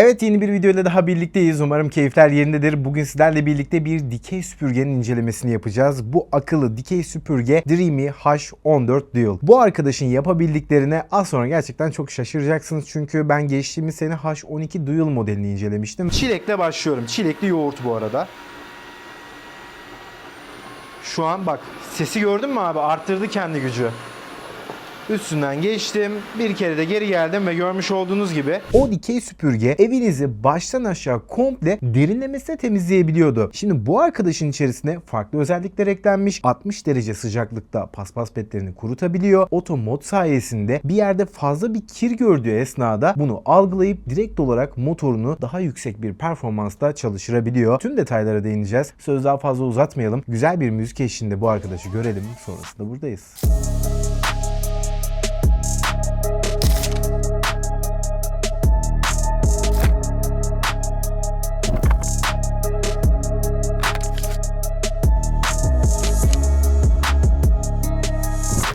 Evet yeni bir videoyla daha birlikteyiz. Umarım keyifler yerindedir. Bugün sizlerle birlikte bir dikey süpürgenin incelemesini yapacağız. Bu akıllı dikey süpürge Dreamy H14 Dual. Bu arkadaşın yapabildiklerine az sonra gerçekten çok şaşıracaksınız. Çünkü ben geçtiğimiz sene H12 Dual modelini incelemiştim. Çilekle başlıyorum. Çilekli yoğurt bu arada. Şu an bak sesi gördün mü abi? Arttırdı kendi gücü. Üstünden geçtim. Bir kere de geri geldim ve görmüş olduğunuz gibi o dikey süpürge evinizi baştan aşağı komple derinlemesine temizleyebiliyordu. Şimdi bu arkadaşın içerisine farklı özellikler eklenmiş. 60 derece sıcaklıkta paspas petlerini kurutabiliyor. Oto mod sayesinde bir yerde fazla bir kir gördüğü esnada bunu algılayıp direkt olarak motorunu daha yüksek bir performansta çalıştırabiliyor. Tüm detaylara değineceğiz. Söz daha fazla uzatmayalım. Güzel bir müzik eşliğinde bu arkadaşı görelim. Sonrasında buradayız.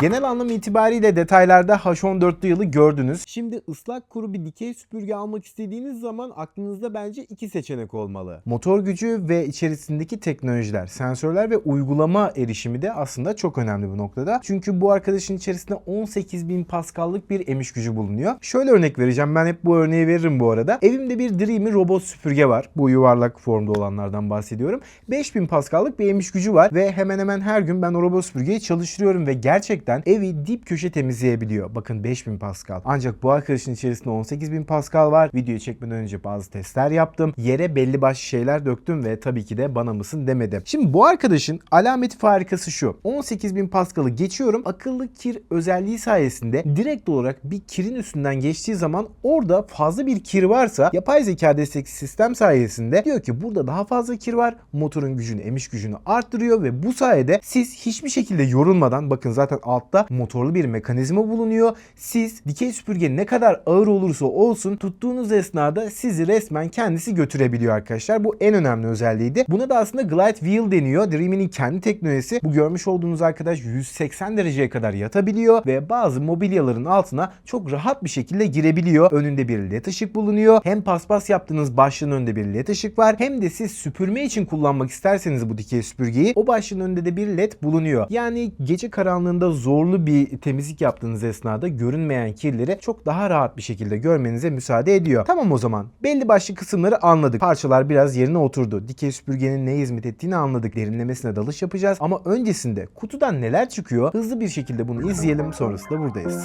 Genel anlam itibariyle detaylarda H14'lü yılı gördünüz. Şimdi ıslak kuru bir dikey süpürge almak istediğiniz zaman aklınızda bence iki seçenek olmalı. Motor gücü ve içerisindeki teknolojiler, sensörler ve uygulama erişimi de aslında çok önemli bu noktada. Çünkü bu arkadaşın içerisinde 18.000 Pascal'lık bir emiş gücü bulunuyor. Şöyle örnek vereceğim. Ben hep bu örneği veririm bu arada. Evimde bir Dreamy robot süpürge var. Bu yuvarlak formda olanlardan bahsediyorum. 5000 Pascal'lık bir emiş gücü var ve hemen hemen her gün ben o robot süpürgeyi çalıştırıyorum ve gerçekten evi dip köşe temizleyebiliyor. Bakın 5000 Pascal. Ancak bu arkadaşın içerisinde 18000 Pascal var. Videoyu çekmeden önce bazı testler yaptım. Yere belli başlı şeyler döktüm ve tabii ki de bana mısın demedim. Şimdi bu arkadaşın alameti farikası şu. 18000 Pascal'ı geçiyorum. Akıllı kir özelliği sayesinde direkt olarak bir kirin üstünden geçtiği zaman orada fazla bir kir varsa yapay zeka destekli sistem sayesinde diyor ki burada daha fazla kir var. Motorun gücünü, emiş gücünü arttırıyor ve bu sayede siz hiçbir şekilde yorulmadan bakın zaten altta motorlu bir mekanizma bulunuyor. Siz dikey süpürge ne kadar ağır olursa olsun tuttuğunuz esnada sizi resmen kendisi götürebiliyor arkadaşlar. Bu en önemli özelliğiydi. Buna da aslında Glide Wheel deniyor. Dreamy'nin kendi teknolojisi. Bu görmüş olduğunuz arkadaş 180 dereceye kadar yatabiliyor ve bazı mobilyaların altına çok rahat bir şekilde girebiliyor. Önünde bir led ışık bulunuyor. Hem paspas yaptığınız başlığın önünde bir led ışık var. Hem de siz süpürme için kullanmak isterseniz bu dikey süpürgeyi o başlığın önünde de bir led bulunuyor. Yani gece karanlığında zorlu bir temizlik yaptığınız esnada görünmeyen kirleri çok daha rahat bir şekilde görmenize müsaade ediyor. Tamam o zaman belli başlı kısımları anladık. Parçalar biraz yerine oturdu. Dikey süpürgenin neye hizmet ettiğini anladık. Derinlemesine dalış yapacağız ama öncesinde kutudan neler çıkıyor hızlı bir şekilde bunu izleyelim sonrasında buradayız.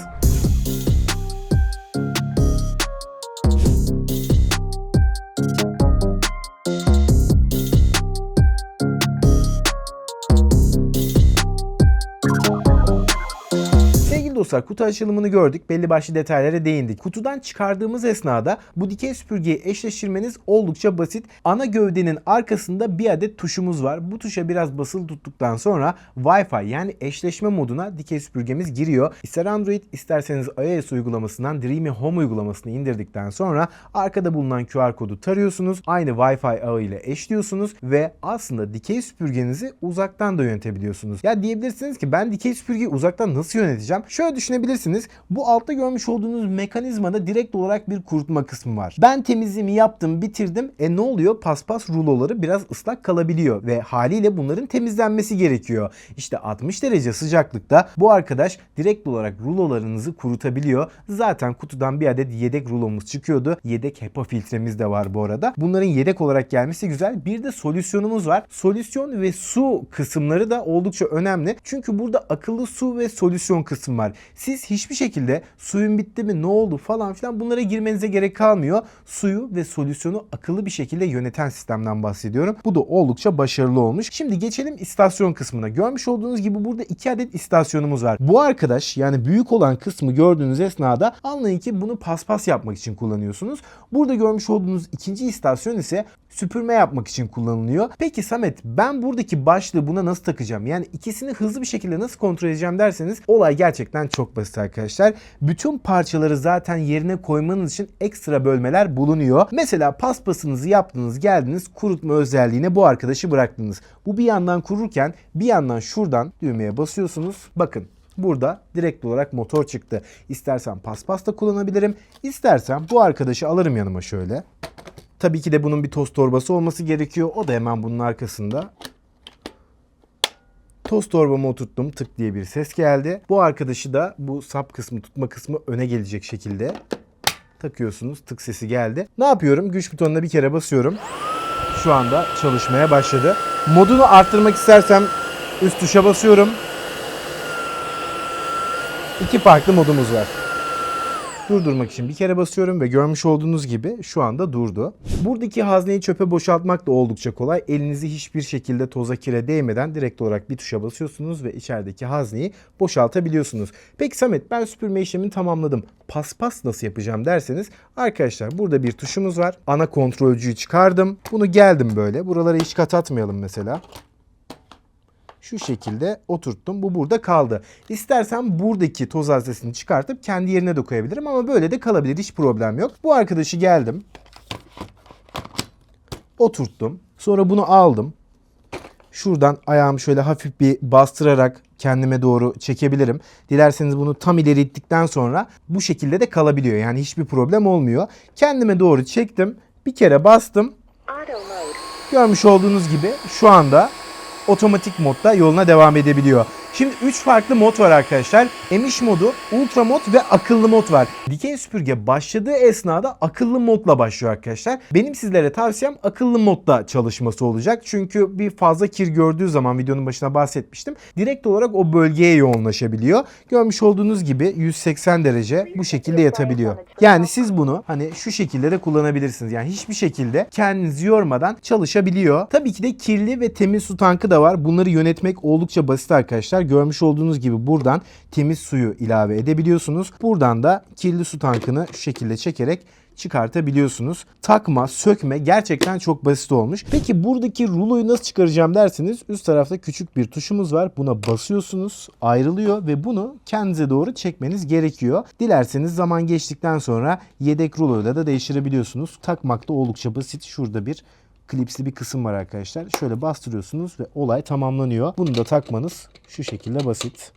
Dostlar kutu açılımını gördük. Belli başlı detaylara değindik. Kutudan çıkardığımız esnada bu dikey süpürgeyi eşleştirmeniz oldukça basit. Ana gövdenin arkasında bir adet tuşumuz var. Bu tuşa biraz basılı tuttuktan sonra Wi-Fi yani eşleşme moduna dikey süpürgemiz giriyor. İster Android isterseniz iOS uygulamasından Dreamy Home uygulamasını indirdikten sonra arkada bulunan QR kodu tarıyorsunuz. Aynı Wi-Fi ağı ile eşliyorsunuz ve aslında dikey süpürgenizi uzaktan da yönetebiliyorsunuz. Ya diyebilirsiniz ki ben dikey süpürgeyi uzaktan nasıl yöneteceğim? Şöyle düşünebilirsiniz. Bu altta görmüş olduğunuz mekanizmada direkt olarak bir kurutma kısmı var. Ben temizliğimi yaptım, bitirdim. E ne oluyor? Paspas ruloları biraz ıslak kalabiliyor ve haliyle bunların temizlenmesi gerekiyor. İşte 60 derece sıcaklıkta bu arkadaş direkt olarak rulolarınızı kurutabiliyor. Zaten kutudan bir adet yedek rulomuz çıkıyordu. Yedek HEPA filtremiz de var bu arada. Bunların yedek olarak gelmesi güzel. Bir de solüsyonumuz var. Solüsyon ve su kısımları da oldukça önemli. Çünkü burada akıllı su ve solüsyon kısım var. Siz hiçbir şekilde suyun bitti mi ne oldu falan filan bunlara girmenize gerek kalmıyor. Suyu ve solüsyonu akıllı bir şekilde yöneten sistemden bahsediyorum. Bu da oldukça başarılı olmuş. Şimdi geçelim istasyon kısmına. Görmüş olduğunuz gibi burada iki adet istasyonumuz var. Bu arkadaş yani büyük olan kısmı gördüğünüz esnada anlayın ki bunu paspas yapmak için kullanıyorsunuz. Burada görmüş olduğunuz ikinci istasyon ise süpürme yapmak için kullanılıyor. Peki Samet ben buradaki başlığı buna nasıl takacağım? Yani ikisini hızlı bir şekilde nasıl kontrol edeceğim derseniz olay gerçekten çok basit arkadaşlar. Bütün parçaları zaten yerine koymanız için ekstra bölmeler bulunuyor. Mesela paspasınızı yaptınız geldiniz kurutma özelliğine bu arkadaşı bıraktınız. Bu bir yandan kururken bir yandan şuradan düğmeye basıyorsunuz. Bakın Burada direkt olarak motor çıktı. İstersen paspas da kullanabilirim. İstersen bu arkadaşı alırım yanıma şöyle. Tabii ki de bunun bir toz torbası olması gerekiyor. O da hemen bunun arkasında. Toz torbamı oturttum. Tık diye bir ses geldi. Bu arkadaşı da bu sap kısmı tutma kısmı öne gelecek şekilde takıyorsunuz. Tık sesi geldi. Ne yapıyorum? Güç butonuna bir kere basıyorum. Şu anda çalışmaya başladı. Modunu arttırmak istersem üst tuşa basıyorum. İki farklı modumuz var. Durdurmak için bir kere basıyorum ve görmüş olduğunuz gibi şu anda durdu. Buradaki hazneyi çöpe boşaltmak da oldukça kolay. Elinizi hiçbir şekilde toza kire değmeden direkt olarak bir tuşa basıyorsunuz ve içerideki hazneyi boşaltabiliyorsunuz. Peki Samet ben süpürme işlemini tamamladım. Paspas nasıl yapacağım derseniz arkadaşlar burada bir tuşumuz var. Ana kontrolcüyü çıkardım. Bunu geldim böyle. Buralara hiç kat atmayalım mesela şu şekilde oturttum. Bu burada kaldı. İstersen buradaki toz haznesini çıkartıp kendi yerine de koyabilirim ama böyle de kalabilir. Hiç problem yok. Bu arkadaşı geldim. Oturttum. Sonra bunu aldım. Şuradan ayağımı şöyle hafif bir bastırarak kendime doğru çekebilirim. Dilerseniz bunu tam ileri ittikten sonra bu şekilde de kalabiliyor. Yani hiçbir problem olmuyor. Kendime doğru çektim. Bir kere bastım. Görmüş olduğunuz gibi şu anda otomatik modda yoluna devam edebiliyor. Şimdi 3 farklı mod var arkadaşlar. Emiş modu, ultra mod ve akıllı mod var. Dikey süpürge başladığı esnada akıllı modla başlıyor arkadaşlar. Benim sizlere tavsiyem akıllı modda çalışması olacak. Çünkü bir fazla kir gördüğü zaman videonun başına bahsetmiştim. Direkt olarak o bölgeye yoğunlaşabiliyor. Görmüş olduğunuz gibi 180 derece bu şekilde yatabiliyor. Yani siz bunu hani şu şekilde de kullanabilirsiniz. Yani hiçbir şekilde kendinizi yormadan çalışabiliyor. Tabii ki de kirli ve temiz su tankı da var. Bunları yönetmek oldukça basit arkadaşlar. Görmüş olduğunuz gibi buradan temiz suyu ilave edebiliyorsunuz. Buradan da kirli su tankını şu şekilde çekerek çıkartabiliyorsunuz. Takma, sökme gerçekten çok basit olmuş. Peki buradaki ruloyu nasıl çıkaracağım derseniz üst tarafta küçük bir tuşumuz var. Buna basıyorsunuz, ayrılıyor ve bunu kendinize doğru çekmeniz gerekiyor. Dilerseniz zaman geçtikten sonra yedek ruloyla da değiştirebiliyorsunuz. Takmak da oldukça basit. Şurada bir klipsli bir kısım var arkadaşlar. Şöyle bastırıyorsunuz ve olay tamamlanıyor. Bunu da takmanız şu şekilde basit.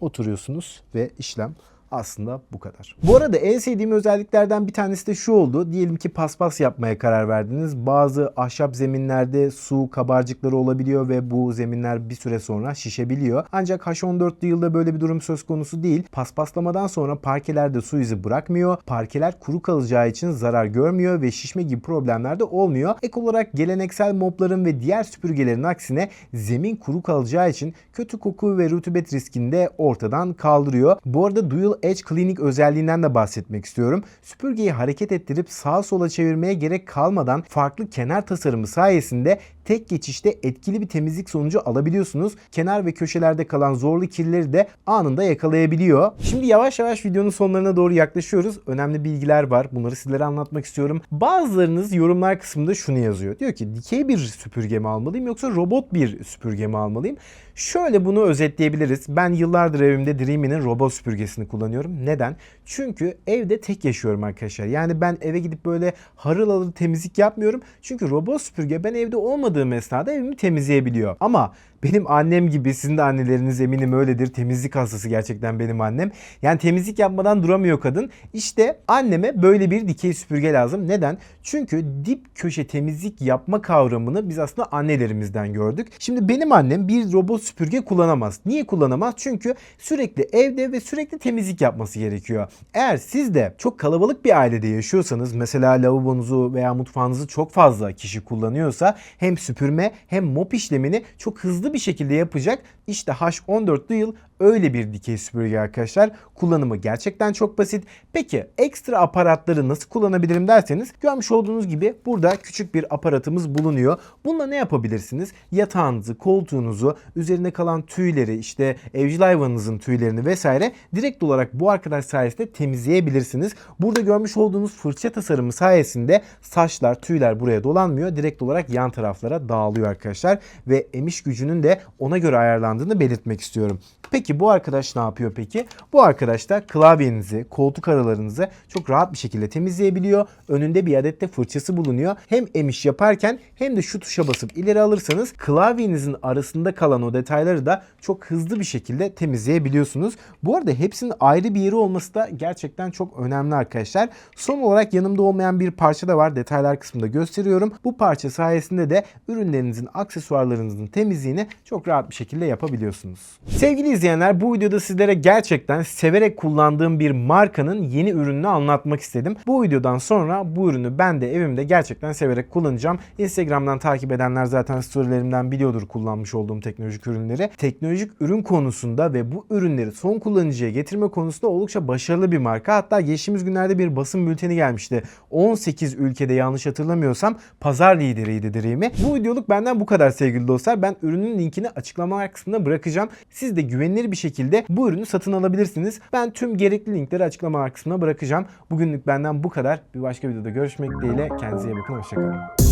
Oturuyorsunuz ve işlem aslında bu kadar. Bu arada en sevdiğim özelliklerden bir tanesi de şu oldu. Diyelim ki paspas yapmaya karar verdiniz. Bazı ahşap zeminlerde su kabarcıkları olabiliyor ve bu zeminler bir süre sonra şişebiliyor. Ancak H14'lü yılda böyle bir durum söz konusu değil. Paspaslamadan sonra parkelerde su izi bırakmıyor. Parkeler kuru kalacağı için zarar görmüyor ve şişme gibi problemler de olmuyor. Ek olarak geleneksel mopların ve diğer süpürgelerin aksine zemin kuru kalacağı için kötü koku ve rutubet riskini de ortadan kaldırıyor. Bu arada Dual Edge Cleaning özelliğinden de bahsetmek istiyorum. Süpürgeyi hareket ettirip sağa sola çevirmeye gerek kalmadan farklı kenar tasarımı sayesinde tek geçişte etkili bir temizlik sonucu alabiliyorsunuz. Kenar ve köşelerde kalan zorlu kirleri de anında yakalayabiliyor. Şimdi yavaş yavaş videonun sonlarına doğru yaklaşıyoruz. Önemli bilgiler var. Bunları sizlere anlatmak istiyorum. Bazılarınız yorumlar kısmında şunu yazıyor. Diyor ki dikey bir süpürge mi almalıyım yoksa robot bir süpürge mi almalıyım? Şöyle bunu özetleyebiliriz. Ben yıllardır evimde Dreamy'nin robot süpürgesini kullanıyorum. Neden? Çünkü evde tek yaşıyorum arkadaşlar. Yani ben eve gidip böyle harıl harıl temizlik yapmıyorum. Çünkü robot süpürge ben evde olmadığım esnada evimi temizleyebiliyor. Ama benim annem gibi sizin de anneleriniz eminim öyledir. Temizlik hastası gerçekten benim annem. Yani temizlik yapmadan duramıyor kadın. İşte anneme böyle bir dikey süpürge lazım. Neden? Çünkü dip köşe temizlik yapma kavramını biz aslında annelerimizden gördük. Şimdi benim annem bir robot süpürge kullanamaz. Niye kullanamaz? Çünkü sürekli evde ve sürekli temizlik yapması gerekiyor. Eğer siz de çok kalabalık bir ailede yaşıyorsanız mesela lavabonuzu veya mutfağınızı çok fazla kişi kullanıyorsa hem süpürme hem mop işlemini çok hızlı bir şekilde yapacak. İşte H14'lü yıl öyle bir dikey süpürge arkadaşlar. Kullanımı gerçekten çok basit. Peki ekstra aparatları nasıl kullanabilirim derseniz görmüş olduğunuz gibi burada küçük bir aparatımız bulunuyor. Bununla ne yapabilirsiniz? Yatağınızı, koltuğunuzu, üzerine kalan tüyleri, işte evcil hayvanınızın tüylerini vesaire direkt olarak bu arkadaş sayesinde temizleyebilirsiniz. Burada görmüş olduğunuz fırça tasarımı sayesinde saçlar, tüyler buraya dolanmıyor. Direkt olarak yan taraflara dağılıyor arkadaşlar ve emiş gücünün de ona göre ayarlandığını belirtmek istiyorum. Peki Peki bu arkadaş ne yapıyor peki? Bu arkadaş da klavyenizi, koltuk aralarınızı çok rahat bir şekilde temizleyebiliyor. Önünde bir adet de fırçası bulunuyor. Hem emiş yaparken hem de şu tuşa basıp ileri alırsanız klavyenizin arasında kalan o detayları da çok hızlı bir şekilde temizleyebiliyorsunuz. Bu arada hepsinin ayrı bir yeri olması da gerçekten çok önemli arkadaşlar. Son olarak yanımda olmayan bir parça da var. Detaylar kısmında gösteriyorum. Bu parça sayesinde de ürünlerinizin, aksesuarlarınızın temizliğini çok rahat bir şekilde yapabiliyorsunuz. Sevgili izleyenler bu videoda sizlere gerçekten severek kullandığım bir markanın yeni ürününü anlatmak istedim. Bu videodan sonra bu ürünü ben de evimde gerçekten severek kullanacağım. Instagram'dan takip edenler zaten storylerimden biliyordur kullanmış olduğum teknolojik ürünleri. Teknolojik ürün konusunda ve bu ürünleri son kullanıcıya getirme konusunda oldukça başarılı bir marka. Hatta geçtiğimiz günlerde bir basın bülteni gelmişti. 18 ülkede yanlış hatırlamıyorsam pazar lideriydi Dream'i. Bu videoluk benden bu kadar sevgili dostlar. Ben ürünün linkini açıklamalar kısmına bırakacağım. Siz de güvenilir bir şekilde bu ürünü satın alabilirsiniz. Ben tüm gerekli linkleri açıklamalar kısmına bırakacağım. Bugünlük benden bu kadar. Bir başka videoda görüşmek dileğiyle. Kendinize iyi bakın. Hoşçakalın.